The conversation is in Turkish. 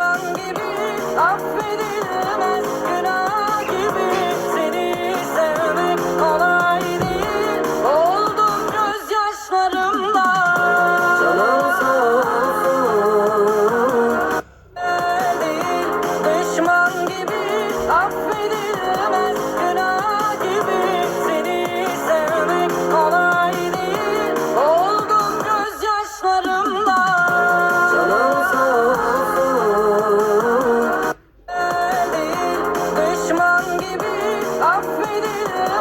gibi affedilmez affedilir